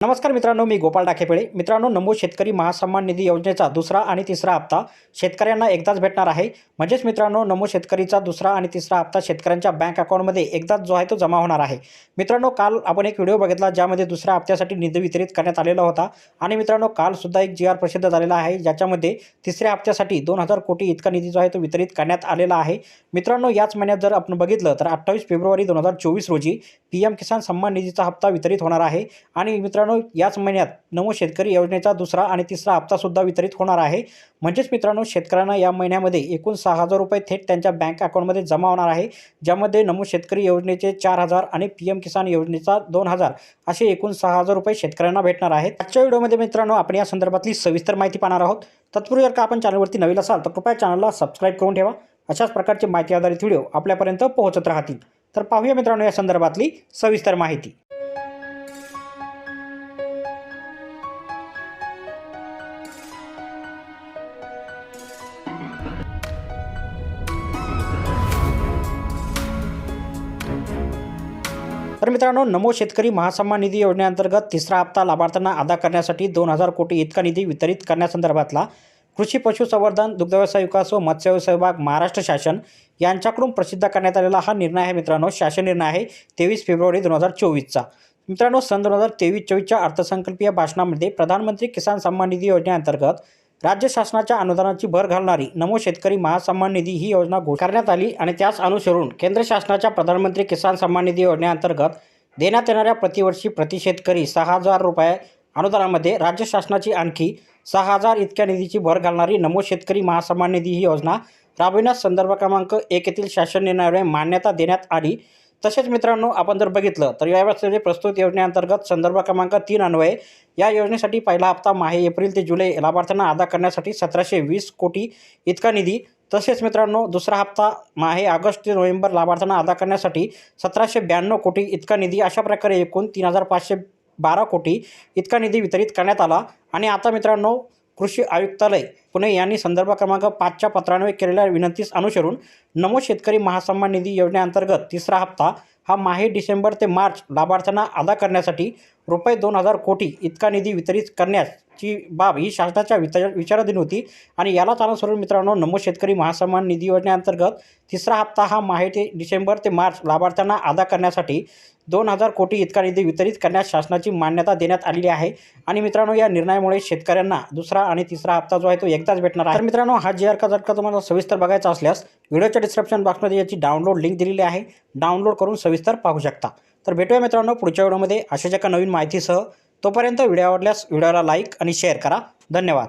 नमस्कार मित्रांनो मी गोपाळ डाकेपेळे मित्रांनो नमो शेतकरी महासन्मान निधी योजनेचा दुसरा आणि तिसरा हप्ता शेतकऱ्यांना एकदाच भेटणार आहे. म्हणजेच मित्रांनो नमो शेतकरीचा दुसरा आणि तिसरा हप्ता शेतकऱ्यांच्या बँक अकाउंटमध्ये एकदाच जो आहे तो जमा होणार आहे. मित्रांनो काल आपण एक व्हिडिओ बघितला ज्यामध्ये दुसऱ्या हप्त्यासाठी निधी वितरित करण्यात आलेला होता. आणि मित्रांनो कालसुद्धा एक जी आर प्रसिद्ध झालेला आहे ज्याच्यामध्ये तिसऱ्या हप्त्यासाठी दोन हजार कोटी इतका निधी जो आहे तो वितरित करण्यात आलेला आहे. मित्रांनो याच महिन्यात जर आपण बघितलं तर अठ्ठावीस फेब्रुवारी दोन हजार चोवीस रोजी पी एम किसान सन्मान निधीचा हप्ता वितरित होणार आहे. आणि मित्रांनो मित्रांनो याच महिन्यात नमो शेतकरी योजनेचा दुसरा आणि तिसरा हप्तासुद्धा वितरित होणार आहे. म्हणजेच मित्रांनो शेतकऱ्यांना या महिन्यामध्ये एकूण सहा हजार रुपये थेट त्यांच्या बँक अकाउंटमध्ये जमा होणार आहे. ज्यामध्ये नमो शेतकरी योजनेचे चार हजार आणि पी एम किसान योजनेचा दोन हजार असे एकूण सहा हजार रुपये शेतकऱ्यांना भेटणार आहेत. आजच्या व्हिडिओमध्ये मित्रांनो आपण या संदर्भातली सविस्तर माहिती पाहणार आहोत. तत्पूर्वी जर का आपण चॅनलवरती नवीन असाल तर कृपया चॅनलला सबस्क्राईब करून ठेवा. अशाच प्रकारची माहिती आधारित व्हिडिओ आपल्यापर्यंत पोहोचत राहतील. तर पाहूया मित्रांनो या संदर्भातली सविस्तर माहिती. तर मित्रांनो नमो शेतकरी महासन्मान निधी योजनेअंतर्गत तिसरा हप्ता लाभार्थ्यांना अदा करण्यासाठी दोन हजार कोटी इतका निधी वितरित करण्यासंदर्भातला कृषी पशुसंवर्धन दुग्धव्यवसाय विकास व मत्स्यव्यवसाय विभाग महाराष्ट्र शासन यांच्याकडून प्रसिद्ध करण्यात आलेला हा निर्णय आहे मित्रांनो. शासन निर्णय आहे तेवीस फेब्रुवारी दोन हजार चोवीसचा. मित्रांनो सन दोन हजार तेवीस चोवीसच्या अर्थसंकल्पीय भाषणामध्ये प्रधानमंत्री किसान सन्मान निधी योजनेअंतर्गत राज्य शासनाच्या अनुदानाची भर घालणारी नमो शेतकरी महासन्मान निधी ही योजना घोषित करण्यात आली आणि त्यास अनुसरून केंद्र शासनाच्या प्रधानमंत्री किसान सन्मान निधी योजनेअंतर्गत देण्यात येणाऱ्या प्रतिवर्षी प्रति शेतकरी सहा हजार रुपये अनुदानामध्ये राज्य शासनाची आणखी सहा हजार इतक्या निधीची भर घालणारी नमो शेतकरी महासन्मान निधी ही योजना राबविण्यास संदर्भ क्रमांक एक येथील शासन निर्णयामुळे मान्यता देण्यात आली. तसेच मित्रांनो आपण जर बघितलं तर यावेळेस प्रस्तुत योजनेअंतर्गत संदर्भ क्रमांक तीन अन्वये या योजनेसाठी पहिला हप्ता माहे एप्रिल ते जुलै लाभार्थ्यांना अदा करण्यासाठी सतराशे वीस कोटी इतका निधी. तसेच मित्रांनो दुसरा हप्ता माहे ऑगस्ट ते नोव्हेंबर लाभार्थ्यांना अदा करण्यासाठी सतराशे ब्याण्णव कोटी इतका निधी अशा प्रकारे एकूण तीन हजार पाचशे बारा कोटी इतका निधी वितरित करण्यात आला. आणि आता मित्रांनो कृषी आयुक्तालय पुणे यांनी संदर्भ क्रमांक पाचच्या पत्रान्वये केलेल्या विनंतीस अनुसरून नमो शेतकरी महासन्मान निधी योजनेअंतर्गत तिसरा हप्ता हा माहे डिसेंबर ते मार्च लाभार्थ्यांना अदा करण्यासाठी रुपये दोन हजार कोटी इतका निधी वितरित करण्याची बाब ही शासनाच्या विचार विचाराधीन होती. आणि यालाच अनुसरून मित्रांनो नमो शेतकरी महासन्मान निधी योजनेअंतर्गत तिसरा हप्ता हा माहे ते डिसेंबर ते मार्च लाभार्थ्यांना अदा करण्यासाठी दोन हजार कोटी इतका निधी वितरित करण्यास शासनाची मान्यता देण्यात आलेली आहे. आणि मित्रांनो या निर्णयामुळे शेतकऱ्यांना दुसरा आणि तिसरा हप्ता जो आहे तो एक एकदाच भेटणार आहे. तर मित्रांनो हा जी आर का जर का तुम्हाला सविस्तर बघायचा असल्यास व्हिडिओच्या डिस्क्रिप्शन बॉक्समध्ये याची डाउनलोड लिंक दिलेली आहे. डाउनलोड करून सविस्तर पाहू शकता. तर भेटूया मित्रांनो पुढच्या व्हिडिओमध्ये. अशाच एका नवीन माहितीसह तोपर्यंत व्हिडिओ आवडल्यास व्हिडिओला लाईक आणि शेअर करा. धन्यवाद.